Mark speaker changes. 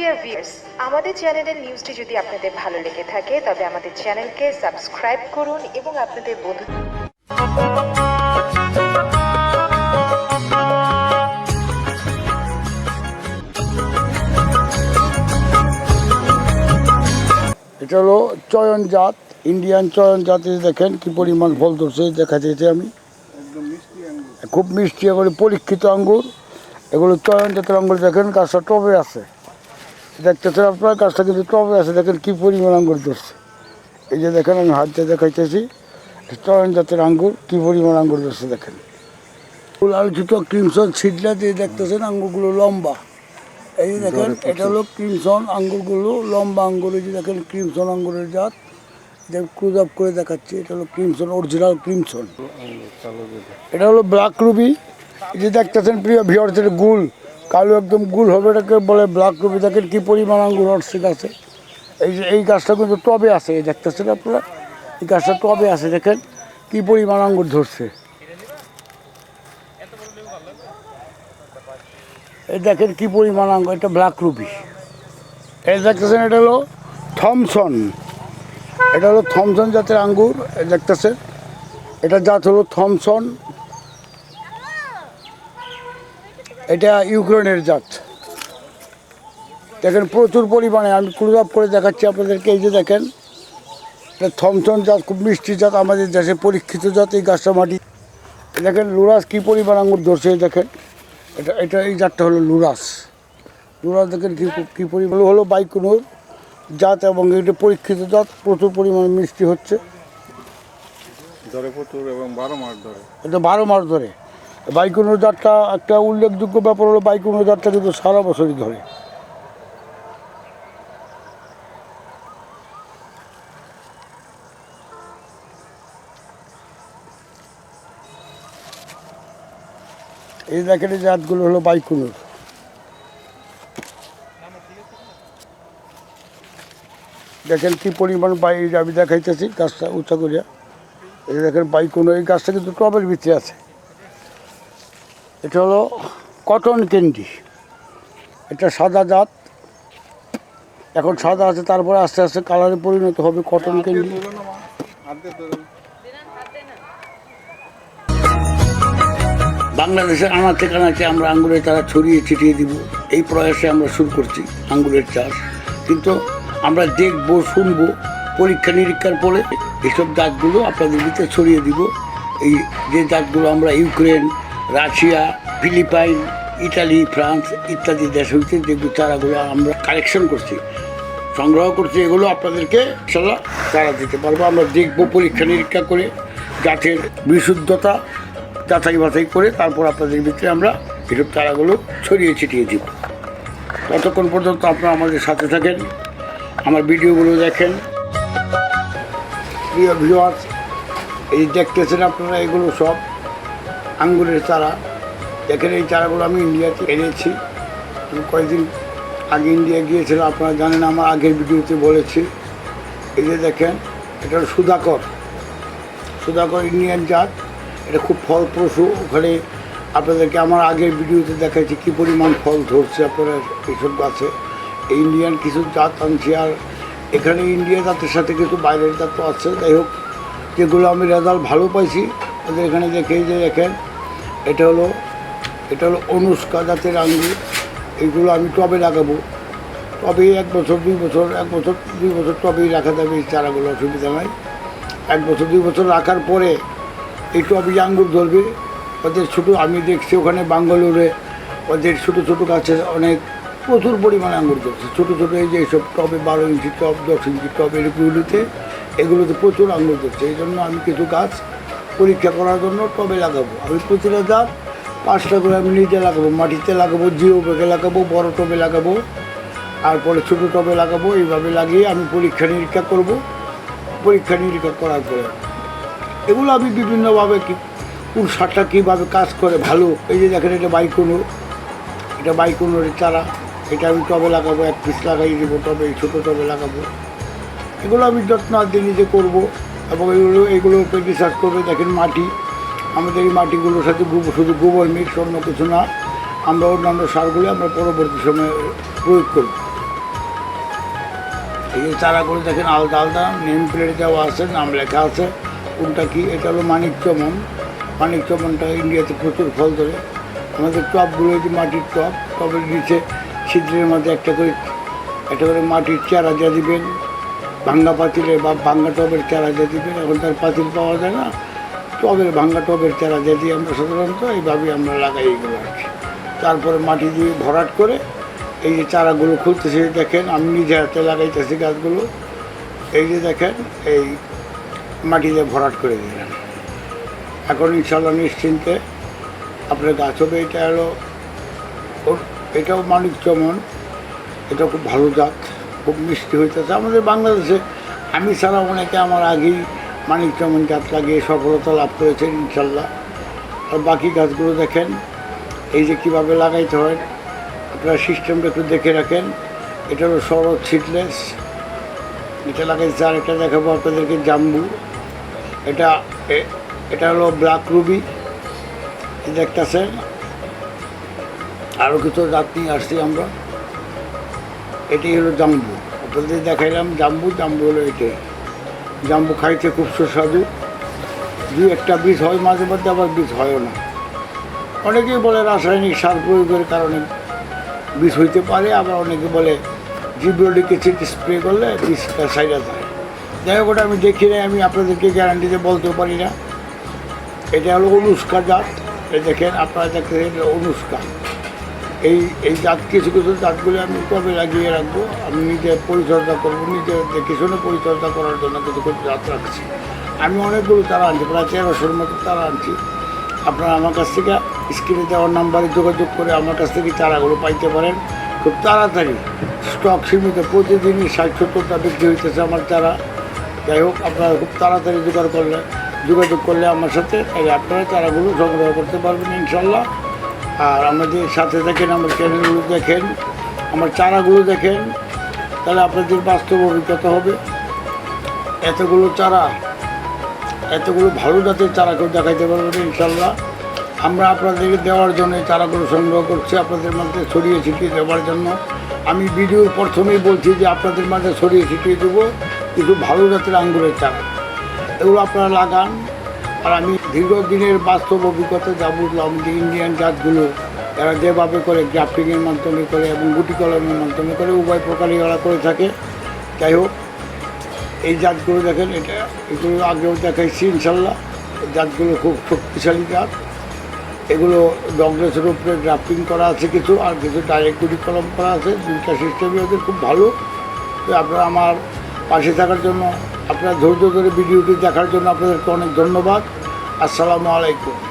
Speaker 1: Dear viewers আমাদের চ্যানেলের নিউজটি যদি আপনাদের ভালো লেগে থাকে তবে আমাদের চ্যানেলকে সাবস্ক্রাইব করুন এবং আপনাদের বন্ধু
Speaker 2: এটা হলো চয়ন জাত ইন্ডিয়ান চয়ন জাতে দেখেন কি পরিমাণ ফল ধরছে দেখা যাচ্ছে আমি। খুব মিষ্টি এগুলো পরীক্ষিত আঙ্গুর। এগুলো চয়ন জাতের আঙ্গুর দেখেন গাছটা টবে আছে। দেখতেছেন আপনার গাছটা কিন্তু টবে আছে। দেখেন কি পরিমাণ আঙ্গুর ধরছে। এই যে দেখেন আমি হাত দিয়ে দেখাইতেছি। চয়ন জাতের আঙ্গুর। কি পরিমাণ আঙ্গুর ধরছে দেখেন। ফুল আলোচিত ক্রিমসন ছিটলা দিয়ে দেখতেছেন আঙ্গুরগুলো লম্বা। এই যে দেখেন এটা হলো ক্রিমসন আঙ্গুরগুলো লম্বা আঙ্গুর। এই যে দেখেন ক্রিমসন আঙ্গুরের জাত। ক্রুজ আপ করে দেখাচ্ছি। এটা হলো ক্রিমসন অরিজিনাল ক্রিমসন। এটা হলো ব্ল্যাক রুবি এই যে দেখতেছেন প্রিয় ভিওরদের গুল। কালো একদম গুল হবে, এটাকে বলে ব্ল্যাক রুবি। দেখেন কী পরিমাণ আঙ্গুর হচ্ছে আছে এই যে, এই গাছটা কিন্তু টবে আছে, এই দেখতেছেন আপনারা? এই গাছটা টবে আছে, দেখেন কি পরিমাণ আঙ্গুর ধরছে। এই দেখেন কী পরিমাণ আঙ্গুর, এটা ব্ল্যাক রুবি। এই দেখতেছেন, এটা হলো থমসন। এটা হলো থমসন জাতের আঙ্গুর দেখতেছেন। এটা জাত হলো থমসন। এটা ইউক্রেনের জাত। দেখেন প্রচুর পরিমাণে আমি ক্লোজ আপ করে দেখাচ্ছি আপনাদেরকে এই যে দেখেন এটা থমসন জাত খুব মিষ্টি জাত আমাদের দেশে পরীক্ষিত জাত এই গাছটা মাটি দেখেন লুরাস কী পরিমাণ আঙুর ধরছে দেখেন। এটা এটা এই জাতটা হলো লুরাস। লুরাস দেখেন কী কী পরিমাণ হলো বাইকুনুর জাত এবং এটা পরীক্ষিত জাত প্রচুর পরিমাণে মিষ্টি হচ্ছে।
Speaker 3: ধরে প্রচুর এবং বারো মাস ধরে।
Speaker 2: এটা বারো মাস ধরে। বাইকুনুর যাত্রা একটা উল্লেখযোগ্য ব্যাপার হলো বাইকুনুর যাত্রা কিন্তু সারা বছরই ধরে। এই দেখেন এই জাতগুলো হলো বাইকুনুর দেখেন কি পরিমাণ বাই আমি দেখাইতেছি, গাছটা উঁচা করিয়া। এই দেখেন বাইকুনুর এই গাছটা কিন্তু টবের ভিতরে আছে। এটা হলো কটন ক্যান্ডি এটা সাদা জাত। এখন সাদা আছে তারপরে আস্তে আস্তে কালারে পরিণত হবে কটন ক্যান্ডি বাংলাদেশের আনাচে কানাচে আমরা আঙ্গুরের তারা ছড়িয়ে ছিটিয়ে দিব। এই প্রয়াসে আমরা শুরু করছি আঙ্গুরের চাষ। কিন্তু আমরা দেখব শুনব পরীক্ষা নিরীক্ষার পরে এসব জাতগুলো আপনাদের ভিতরে ছড়িয়ে দিব। এই যে জাতগুলো আমরা Ukraine Russia, Philippines Italy France ইত্যাদি দেশ হইতে যেগুলো চারাগুলো আমরা কালেকশন করছি, সংগ্রহ করছি, এগুলো আপনাদেরকে ইনশাল্লাহ চারা দিতে পারব। আমরা দেখব পরীক্ষা নিরীক্ষা করে গাছের বিশুদ্ধতা যাচাই বাছাই করে তারপর আপনাদের ভিতরে আমরা এসব চারাগুলো ছড়িয়ে ছিটিয়ে দিব। ততক্ষণ পর্যন্ত আপনারা আমাদের সাথে থাকেন, আমার ভিডিওগুলো দেখেন। প্রিয় এই দেখতেছেন আপনারা এগুলো সব। আঙ্গুরের চারা। দেখেন এই চারাগুলো আমি ইন্ডিয়াতে এনেছি। আমি কয়েকদিন আগে ইন্ডিয়া গিয়েছিলাম, আপনারা জানেন আমার আগের ভিডিওতে বলেছি। এই যে দেখেন, এটা সুধাকর। সুধাকর ইন্ডিয়ান জাত। এটা খুব ফলপ্রসূ। ওখানে আপনাদেরকে আমার আগের ভিডিওতে দেখাচ্ছি কী পরিমাণ ফল ধরছে আপনারা এইসব গাছে। ইন্ডিয়ান কিছু জাত আনছি আর এখানে ইন্ডিয়া জাতের সাথে কিছু বাইরের জাত তো আছে। যাই হোক, যেগুলো আমি রেজাল্ট ভালো পাইছি, ওদের এখানে দেখে যে দেখেন এটা হলো এটা হলো অনুষ্কা জাতের আঙ্গুর। এইগুলো আমি টবে লাগাবো। টবে এক বছর, দুই বছর, এক বছর, দুই বছর টবেই রাখা যাবে, এই চারাগুলো অসুবিধা নাই। এক বছর, দুই বছর রাখার পরে এই টবে আঙ্গুর ধরবে। ওদের ছোটো, আমি দেখছি ওখানে বাঙ্গালোরে ওদের ছোটো ছোটো গাছে অনেক প্রচুর পরিমাণে আঙ্গুর ধরছে। ছোটো ছোটো এই যে এইসব টবে বারো ইঞ্চি টব, দশ ইঞ্চি টব এরকমগুলোতে এগুলোতে প্রচুর আঙ্গুর ধরছে। এই জন্য আমি কিছু গাছ পরীক্ষা করার জন্য টবে লাগাবো। আমি প্রতিটা গাছ পাঁচটা করে আমি নিজে লাগাবো, মাটিতে লাগাবো, জিও বেগে লাগাবো, বড় টবে লাগাবো তারপরে ছোটো টবে লাগাবো, এইভাবে লাগিয়ে আমি পরীক্ষা নিরীক্ষা করব। পরীক্ষা নিরীক্ষা করার পরে এগুলো আমি বিভিন্নভাবে কি, কোন সারটা কীভাবে কাজ করে ভালো, এই যে দেখেন এটা বাইকুনো, এটা বাইকুনোর চারা, এটা আমি টবে লাগাবো, এক পিস লাগাই দেবো টবে, ছোটো টবে লাগাবো। এগুলো আমি যত্ন আদি নিজে করব। এবং এগুলো উপরে রিসার্চ করবে, দেখেন মাটি। আমাদের এই মাটিগুলোর সাথে শুধু গোবর মিক্স অন্য কিছু না। আমরা অন্যান্য সারগুলো আমরা পরবর্তী সময়ে প্রয়োগ করব। এই চারাগুলো দেখেন আলাদা আলাদা নেম প্লেট দেওয়া আছে, নাম লেখা আছে। কোনটা কি? এটা হলো মানিক চমন। মানিক চমনটা ইন্ডিয়াতে প্রচুর ফল ধরে। আমাদের টবগুলো যে মাটির টপ টবের নিচে ছিদ্রের মধ্যে একটা করে একটা করে মাটির চারা দিয়ে দিবেন। ভাঙ্গা পাতিলে বা ভাঙ্গা টবের চারা দিবেন এখন তার পাতিল পাওয়া যায় না। টবের ভাঙ্গা টবের চারা দিই আমরা সাধারণত এইভাবেই আমরা লাগাই এইগুলো আর কি। তারপরে মাটি দিয়ে ভরাট করে এই যে চারাগুলো খুলতেছে দেখেন আমি নিজে হাতে লাগাইতেছি গাছগুলো। এই যে দেখেন, এই মাটিতে ভরাট করে দিলেন এখন ইনশাল্লাহ নিশ্চিন্তে আপনার গাছ হবে, এটা হলো, এটাও মানিক চমন, এটা খুব ভালো জাত। খুব মিষ্টি হইতেছে। আমাদের বাংলাদেশে আমি ছাড়া অনেকে আমার আগেই মানিক চমন জাত লাগিয়ে সফলতা লাভ করেছেন, ইনশাল্লাহ। আর বাকি গাছগুলো দেখেন, এই যে কীভাবে লাগাইতে হয়, আপনারা সিস্টেমটা একটু দেখে রাখেন। এটা হলো শরৎ সিটলেস এটা লাগাইছে আর একটা দেখাবো আপনাদেরকে, জাম্বু। এটা এটা হলো ব্ল্যাক রুবি দেখতেছেন। আরও কিছু জাত নিয়ে আসছি আমরা। এটাই হলো জাম্বু। আপনাদের দেখাইলাম, জাম্বু জাম্বু হলো এটাই জাম্বু খাইতে খুব সুস্বাদু। দুই একটা বীজ হয়, মাঝে মধ্যে আবার বীজ হয়ও না। অনেকেই বলে রাসায়নিক সার প্রয়োগের কারণে বীজ হইতে পারে, আবার অনেকে বলে জিব্রোলিক অ্যাসিড স্প্রে করলে বীজটা সাইডা যায়। যাই হোক, ওটা আমি দেখি নাই, আমি আপনাদেরকে গ্যারান্টিতে বলতেও পারি না। এটা হলো অনুষ্কা জাত। দেখেন, আপনারা দেখতে অনুষ্কা। এই এই জাত, কিছু কিছু জাতগুলো আমি কবে লাগিয়ে রাখব? আমি নিজে পরিচর্যা করব, নিজে দেখে শুনে পরিচর্যা করার জন্য কিছু কিছু জাত রাখছি। আমি অনেকগুলো তারা আনছি, প্রায় তেরোশোর মতো তারা আনছি। আপনারা আমার কাছ থেকে স্ক্রিনে দেওয়ার নাম্বারে যোগাযোগ করে আমার কাছ থেকে চারাগুলো পাইতে পারেন। খুব তাড়াতাড়ি। স্টক সীমিত, প্রতিদিনই ষাট, সত্তরটা বিক্রি হইতেছে আমার চারা। যাই হোক, আপনারা খুব তাড়াতাড়ি জোগাড় করলে যোগাযোগ করলে আমার সাথে, তাহলে আপনারা চারাগুলো সংগ্রহ করতে পারবেন ইনশাল্লাহ। আর আমাদের সাথে থাকেন আমার চ্যানেলগুলো দেখেন, আমার চারাগুলো দেখেন, তাহলে আপনাদের বাস্তব অভিজ্ঞতা হবে। এতগুলো চারা, এতগুলো ভালো জাতের চারা কেউ দেখাইতে পারবেন ইনশাল্লাহ। আমরা আপনাদেরকে দেওয়ার জন্য চারাগুলো সংগ্রহ করছি, আপনাদের মধ্যে ছড়িয়ে ছিটিয়ে দেওয়ার জন্য। আমি ভিডিওর প্রথমেই বলছি যে আপনাদের মাঝে ছড়িয়ে ছিটিয়ে দেবো কিছু ভালো জাতের আঙ্গুরের চারা। এগুলো আপনারা লাগান, আর আমি দীর্ঘদিনের বাস্তব অভিজ্ঞতা যা বুঝলাম যে ইন্ডিয়ান জাতগুলো, তারা যেভাবে করে গ্রাফটিংয়ের মাধ্যমে করে এবং গুটি কলমের মাধ্যমে করে উভয় প্রকারই ওরা করে থাকে। যাই হোক, এই জাতগুলো দেখেন, এটা, এগুলো আগেও দেখাইছি ইনশাল্লাহ। জাতগুলো খুব শক্তিশালী জাত। এগুলো ডগলেসের উপরে গ্রাফটিং করা আছে কিছু, আর কিছু ডাইরেক্ট গুটি কলম করা আছে। দুইটা সিস্টেমই ওদের খুব ভালো। তো আপনারা আমার পাশে থাকার জন্য, আপনারা ধৈর্য ধরে ভিডিওটি দেখার জন্য আপনাদেরকে অনেক ধন্যবাদ। আসসালামু আলাইকুম